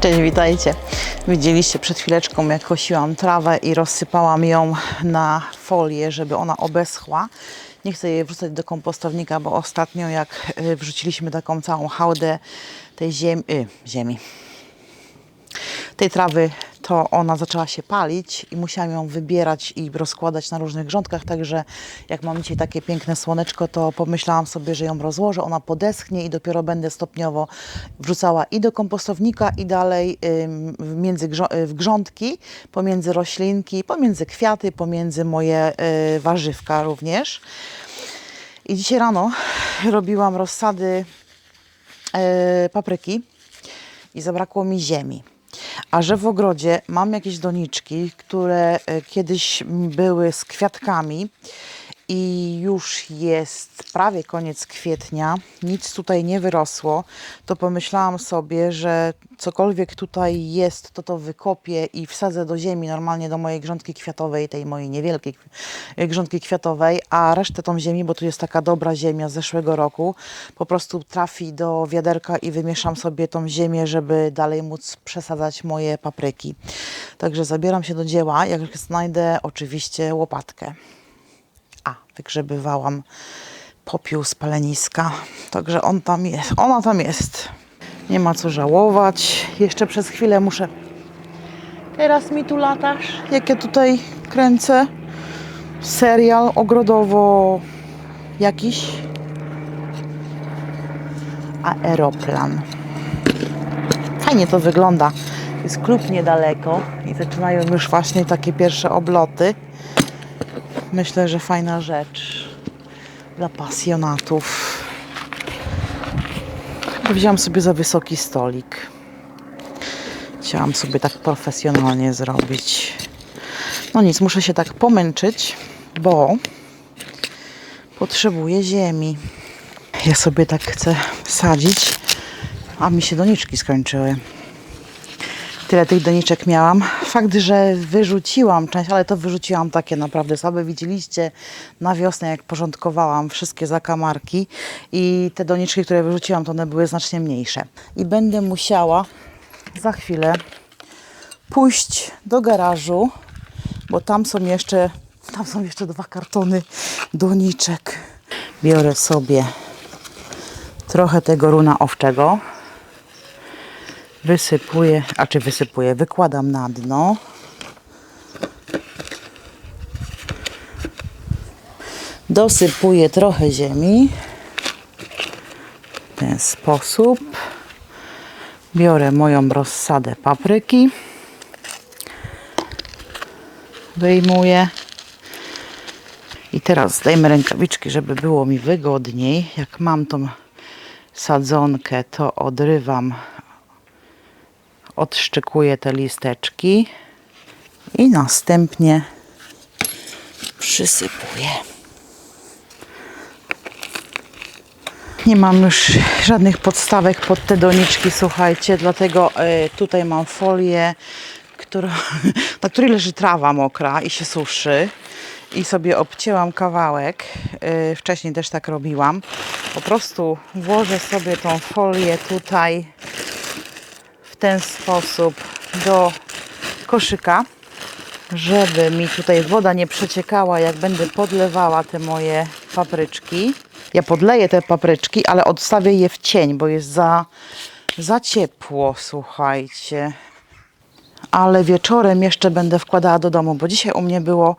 Cześć, witajcie. Widzieliście przed chwileczką, jak kosiłam trawę i rozsypałam ją na folię, żeby ona obeschła. Nie chcę jej wrzucać do kompostownika, bo ostatnio jak y, wrzuciliśmy taką całą hałdę tej ziemi, y, ziemi, tej trawy, to ona zaczęła się palić i musiałam ją wybierać i rozkładać na różnych grządkach, także jak mam dzisiaj takie piękne słoneczko, to pomyślałam sobie, że ją rozłożę, ona podeschnie i dopiero będę stopniowo wrzucała i do kompostownika i dalej w między grzo- y, w grządki, pomiędzy roślinki, pomiędzy kwiaty, pomiędzy moje y, warzywka również. I dzisiaj rano robiłam rozsady e, papryki i zabrakło mi ziemi. A że w ogrodzie mam jakieś doniczki, które e, kiedyś były z kwiatkami i już jest prawie koniec kwietnia, nic tutaj nie wyrosło, to pomyślałam sobie, że cokolwiek tutaj jest, to to wykopię i wsadzę do ziemi, normalnie do mojej grządki kwiatowej, tej mojej niewielkiej grządki kwiatowej, a resztę tą ziemi, bo tu jest taka dobra ziemia z zeszłego roku, po prostu trafi do wiaderka i wymieszam sobie tą ziemię, żeby dalej móc przesadzać moje papryki. Także zabieram się do dzieła, jak znajdę oczywiście łopatkę. Wygrzebywałam popiół z paleniska. Także on tam jest. Ona tam jest. Nie ma co żałować. Jeszcze przez chwilę muszę. Teraz mi tu latasz. Jak ja tutaj kręcę. Serial ogrodowo jakiś. Aeroplan. Fajnie to wygląda. Jest klub niedaleko i zaczynają już właśnie takie pierwsze obloty. Myślę, że fajna rzecz dla pasjonatów. Wziąłam sobie za wysoki stolik. Chciałam sobie tak profesjonalnie zrobić. No nic, muszę się tak pomęczyć, bo potrzebuję ziemi. Ja sobie tak chcę sadzić, a mi się doniczki skończyły. Tyle tych doniczek miałam. Fakt, że wyrzuciłam część, ale to wyrzuciłam takie naprawdę słabe. Widzieliście na wiosnę, jak porządkowałam wszystkie zakamarki i te doniczki, które wyrzuciłam, to one były znacznie mniejsze. I będę musiała za chwilę pójść do garażu, bo tam są jeszcze, tam są jeszcze dwa kartony doniczek. Biorę sobie trochę tego runa owczego wysypuję, a czy wysypuję, wykładam na dno. Dosypuję trochę ziemi. W ten sposób. Biorę moją rozsadę papryki. Wyjmuję. I teraz zdejmę rękawiczki, żeby było mi wygodniej. Jak mam tą sadzonkę, to odrywam odszczykuję te listeczki i następnie przysypuję. Nie mam już żadnych podstawek pod te doniczki, słuchajcie, dlatego y, tutaj mam folię, która, na której leży trawa mokra i się suszy. I sobie obcięłam kawałek. Y, wcześniej też tak robiłam. Po prostu włożę sobie tą folię tutaj ten sposób do koszyka, żeby mi tutaj woda nie przeciekała, jak będę podlewała te moje papryczki. Ja podleję te papryczki, ale odstawię je w cień, bo jest za, za ciepło, słuchajcie. Ale wieczorem jeszcze będę wkładała do domu, bo dzisiaj u mnie było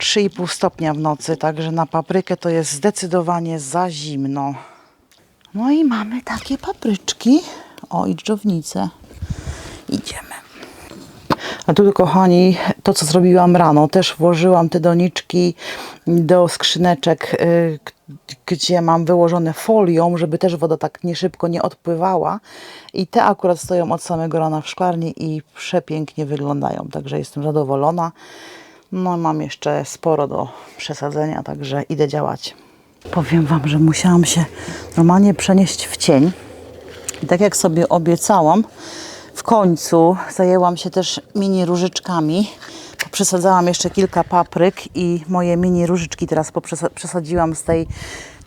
3,5 stopnia w nocy, także na paprykę to jest zdecydowanie za zimno. No i mamy takie papryczki. O, i dżdżownice. Idziemy. A tu, kochani, to co zrobiłam rano, też włożyłam te doniczki do skrzyneczek, y, gdzie mam wyłożone folią, żeby też woda tak nie szybko nie odpływała. I te akurat stoją od samego rana w szklarni i przepięknie wyglądają, także jestem zadowolona. No, mam jeszcze sporo do przesadzenia, także idę działać. Powiem Wam, że musiałam się normalnie przenieść w cień. I tak jak sobie obiecałam, końcu zajęłam się też mini różyczkami. Przesadzałam jeszcze kilka papryk i moje mini różyczki teraz przesadziłam z tej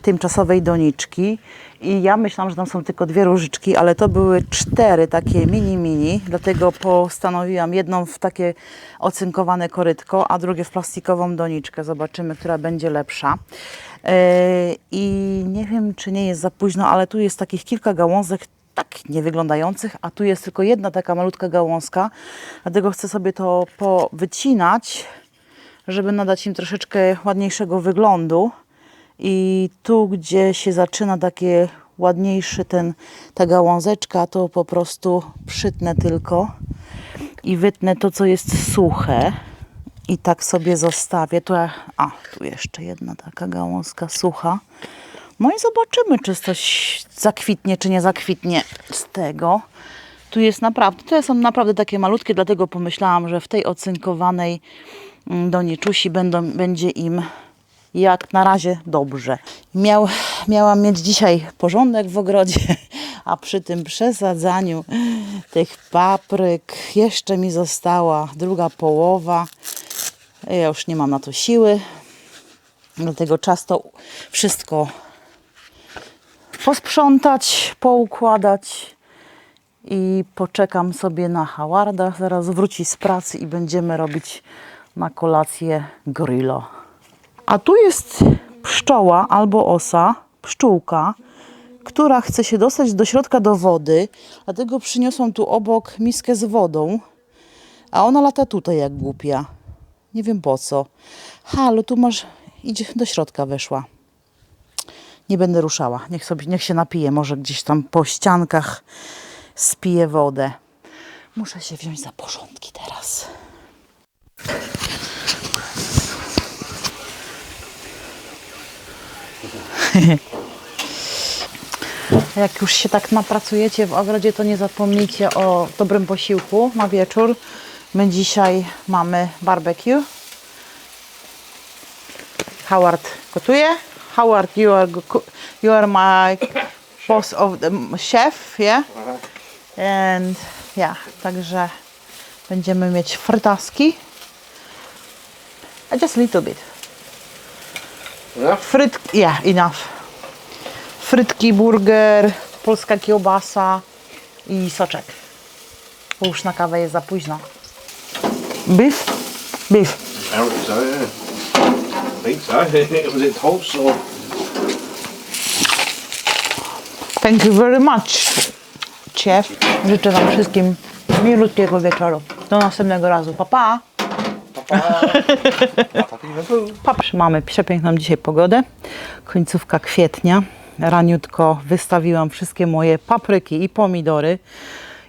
tymczasowej doniczki i ja myślałam, że tam są tylko dwie różyczki, ale to były cztery takie mini mini, dlatego postanowiłam jedną w takie ocynkowane korytko, a drugie w plastikową doniczkę. Zobaczymy, która będzie lepsza. Yy, I nie wiem, czy nie jest za późno, ale tu jest takich kilka gałązek tak niewyglądających, a tu jest tylko jedna taka malutka gałązka, dlatego chcę sobie to powycinać, żeby nadać im troszeczkę ładniejszego wyglądu. I tu, gdzie się zaczyna takie ładniejszy ten, ta gałązeczka, to po prostu przytnę tylko i wytnę to, co jest suche. I tak sobie zostawię. Tu, a, tu jeszcze jedna taka gałązka sucha. No i zobaczymy, czy coś zakwitnie, czy nie zakwitnie z tego. Tu jest naprawdę, te są naprawdę takie malutkie, dlatego pomyślałam, że w tej ocynkowanej mm, doniczusi będą, będzie im jak na razie dobrze. Miał, miałam mieć dzisiaj porządek w ogrodzie, a przy tym przesadzaniu tych papryk jeszcze mi została druga połowa. Ja już nie mam na to siły, dlatego czas to wszystko posprzątać, poukładać i poczekam sobie na Howarda. Zaraz wróci z pracy i będziemy robić na kolację grillo. A tu jest pszczoła albo osa, pszczółka, która chce się dostać do środka do wody, dlatego przyniosłam tu obok miskę z wodą, a ona lata tutaj jak głupia. Nie wiem po co. Halo, tu masz, idzie do środka weszła. Nie będę ruszała. Niech, sobie, niech się napije. Może gdzieś tam po ściankach spije wodę. Muszę się wziąć za porządki teraz. Jak już się tak napracujecie w ogrodzie, to nie zapomnijcie o dobrym posiłku na wieczór. My dzisiaj mamy barbecue. Howard gotuje. Howard, you are, you are my boss of the chef, yeah? And yeah, także będziemy mieć frytaski. Just a little bit. Enough? Frytki, yeah, enough. Frytki, burger, polska kiełbasa i soczek. Bo już na kawę jest za późno. Beef? Beef. Apparently so, yeah. I think so. it was Thank you very much, chef. Życzę Wam wszystkim milutkiego wieczoru. Do następnego razu. Pa, pa. Patrz, mamy przepiękną dzisiaj pogodę. Końcówka kwietnia. Raniutko wystawiłam wszystkie moje papryki i pomidory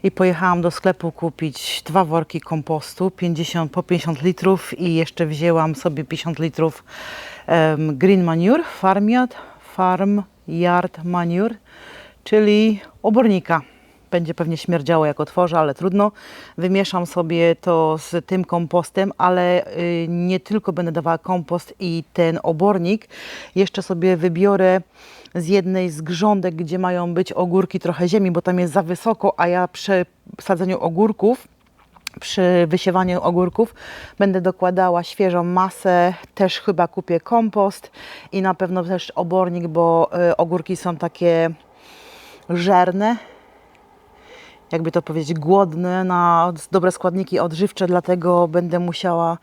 i pojechałam do sklepu kupić dwa worki kompostu, 50, po 50 litrów i jeszcze wzięłam sobie 50 litrów em, green manure, farmyard, farm yard manure, czyli obornika będzie pewnie śmierdziało jak otworzę, ale trudno. Wymieszam sobie to z tym kompostem, ale y, nie tylko będę dawała kompost i ten obornik, jeszcze sobie wybiorę z jednej z grządek, gdzie mają być ogórki, trochę ziemi, bo tam jest za wysoko, a ja przy sadzeniu ogórków przy wysiewaniu ogórków będę dokładała świeżą masę, też chyba kupię kompost i na pewno też obornik, bo y, ogórki są takie żerne, jakby to powiedzieć, głodne na dobre składniki odżywcze, dlatego będę musiała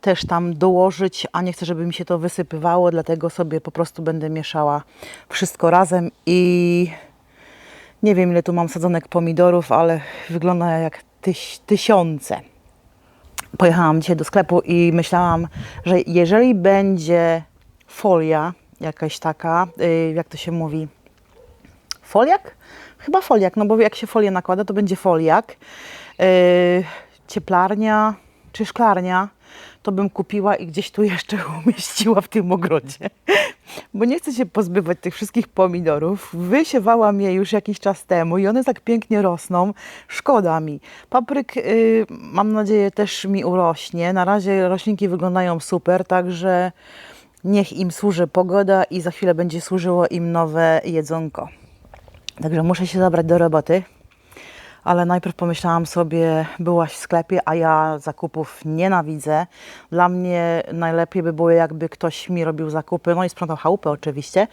też tam dołożyć, a nie chcę, żeby mi się to wysypywało, dlatego sobie po prostu będę mieszała wszystko razem i nie wiem ile tu mam sadzonek pomidorów, ale wygląda jak tyś, tysiące. Pojechałam dzisiaj do sklepu i myślałam, że jeżeli będzie folia jakaś taka, y, jak to się mówi, foliak? Chyba foliak, no bo jak się folię nakłada, to będzie foliak. Yy, cieplarnia czy szklarnia, to bym kupiła i gdzieś tu jeszcze umieściła w tym ogrodzie. Bo nie chcę się pozbywać tych wszystkich pomidorów. Wysiewałam je już jakiś czas temu i one tak pięknie rosną. Szkoda mi. Papryk, yy, mam nadzieję, też mi urośnie. Na razie roślinki wyglądają super, także niech im służy pogoda i za chwilę będzie służyło im nowe jedzonko. Także muszę się zabrać do roboty. Ale najpierw pomyślałam sobie, byłaś w sklepie, a ja zakupów nienawidzę. Dla mnie najlepiej by było, jakby ktoś mi robił zakupy, no i sprzątał chałupę oczywiście.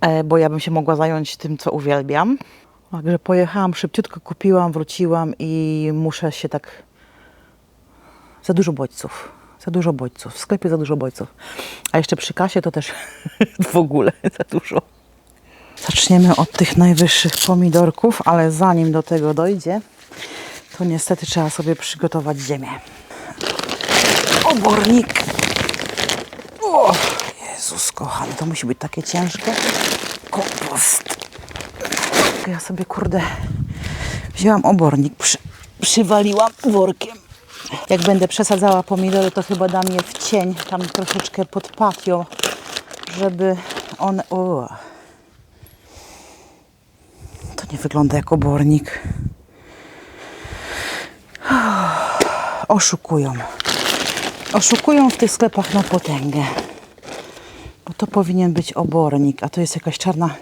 e, bo ja bym się mogła zająć tym, co uwielbiam. Także pojechałam szybciutko, kupiłam, wróciłam i muszę się tak. Za dużo bodźców. Za dużo bodźców. W sklepie za dużo bodźców. A jeszcze przy kasie to też w ogóle za dużo. Zaczniemy od tych najwyższych pomidorków, ale zanim do tego dojdzie, to niestety trzeba sobie przygotować ziemię. Obornik. O, Jezus kochany, to musi być takie ciężkie. Kompost. Ja sobie, kurde, wzięłam obornik, przy, przywaliłam workiem. Jak będę przesadzała pomidory, to chyba dam je w cień, tam troszeczkę pod patio, żeby one... O, to nie wygląda jak obornik. Oszukują. Oszukują w tych sklepach na potęgę. Bo to powinien być obornik, a to jest jakaś czarna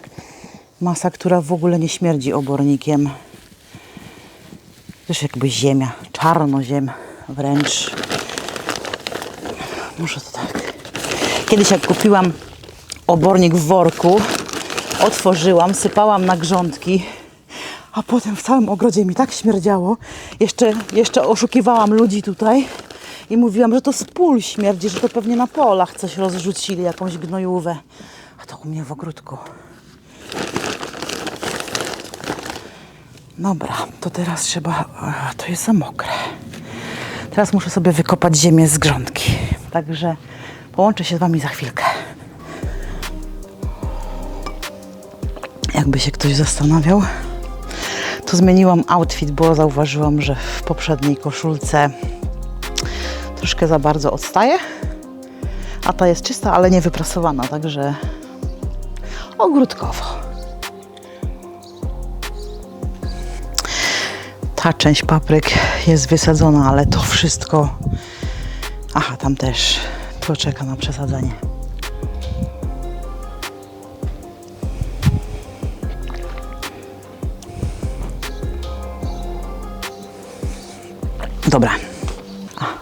masa, która w ogóle nie śmierdzi obornikiem. Też jakby ziemia, czarnoziem wręcz. Może to tak. Kiedyś jak kupiłam obornik w worku, otworzyłam, sypałam na grządki, a potem w całym ogrodzie mi tak śmierdziało. Jeszcze, jeszcze oszukiwałam ludzi tutaj i mówiłam, że to z pól śmierdzi, że to pewnie na polach coś rozrzucili, jakąś gnojówę. A to u mnie w ogródku. Dobra, to teraz trzeba... To jest za mokre. Teraz muszę sobie wykopać ziemię z grządki. Także połączę się z Wami za chwilkę. Jakby się ktoś zastanawiał, zmieniłam outfit, bo zauważyłam, że w poprzedniej koszulce troszkę za bardzo odstaje. A ta jest czysta, ale nie wyprasowana, także ogródkowo. Ta część papryk jest wysadzona, ale to wszystko. Aha, tam też. To czeka na przesadzenie. Dobra.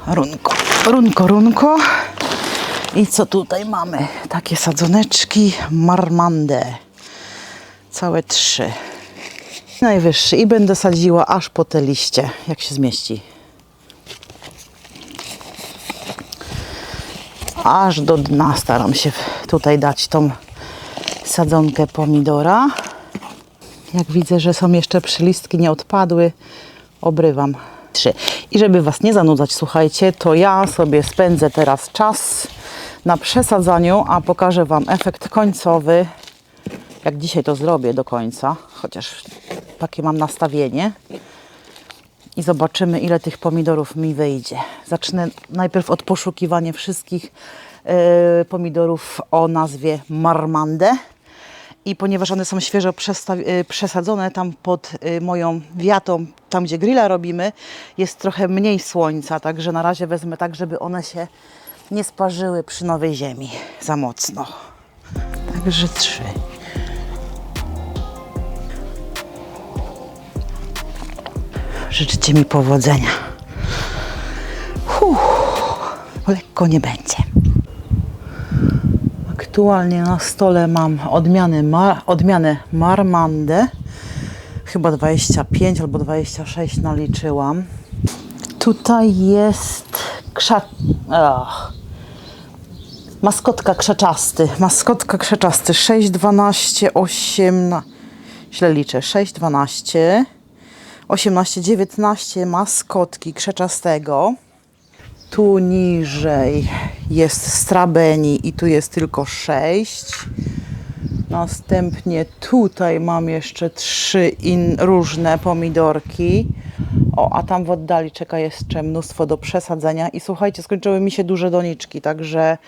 Runko, runko, runko. I co tutaj mamy? Takie sadzoneczki Marmande. Całe trzy. Najwyższy. I będę sadziła aż po te liście, jak się zmieści. Aż do dna staram się tutaj dać tą sadzonkę pomidora. Jak widzę, że są jeszcze przylistki, nie odpadły, obrywam I żeby Was nie zanudzać, słuchajcie, to ja sobie spędzę teraz czas na przesadzaniu, a pokażę Wam efekt końcowy. Jak dzisiaj to zrobię do końca, chociaż takie mam nastawienie. I zobaczymy, ile tych pomidorów mi wyjdzie. Zacznę najpierw od poszukiwania wszystkich e, pomidorów o nazwie Marmande. I ponieważ one są świeżo y, przesadzone tam pod y, moją wiatą, tam gdzie grilla robimy, jest trochę mniej słońca, także na razie wezmę tak, żeby one się nie sparzyły przy nowej ziemi za mocno. Także trzy. Życzcie mi powodzenia. Uff, lekko nie będzie. Aktualnie na stole mam odmiany, mar, odmianę Marmande. Chyba 25 albo 26 naliczyłam. Tutaj jest. Maskotka krzaczasty. Maskotka krzaczasty. 6, 12, 8... na- Źle liczę. 6, 12, 18, 19 maskotki krzaczastego. Tu niżej jest strabeni i tu jest tylko 6. Następnie tutaj mam jeszcze trzy różne pomidorki. O, a tam w oddali czeka jeszcze mnóstwo do przesadzenia. I słuchajcie, skończyły mi się duże doniczki, także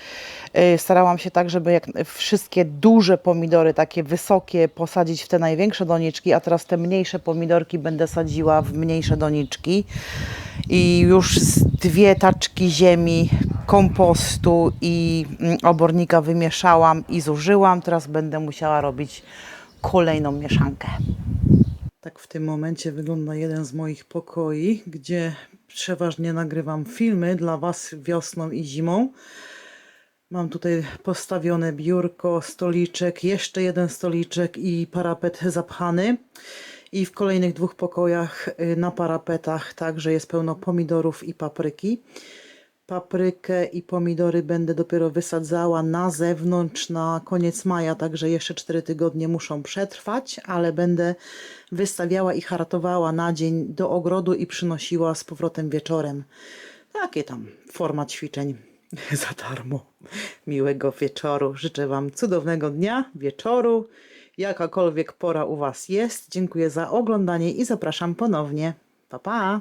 y, starałam się tak, żeby jak wszystkie duże pomidory, takie wysokie, posadzić w te największe doniczki, a teraz te mniejsze pomidorki będę sadziła w mniejsze doniczki. I już dwie taczki ziemi, kompostu i mm, obornika wymieszałam i zużyłam. Teraz będę musiała robić kolejną mieszankę. Tak w tym momencie wygląda jeden z moich pokoi, gdzie przeważnie nagrywam filmy dla Was wiosną i zimą. Mam tutaj postawione biurko, stoliczek, jeszcze jeden stoliczek i parapet zapchany. I w kolejnych dwóch pokojach y, na parapetach także jest pełno pomidorów i papryki. Paprykę i pomidory będę dopiero wysadzała na zewnątrz na koniec maja, także jeszcze 4 tygodnie muszą przetrwać, ale będę wystawiała i hartowała na dzień do ogrodu i przynosiła z powrotem wieczorem. Takie tam forma ćwiczeń za darmo. Miłego wieczoru. Życzę Wam cudownego dnia, wieczoru, jakakolwiek pora u Was jest. Dziękuję za oglądanie i zapraszam ponownie. Pa, pa!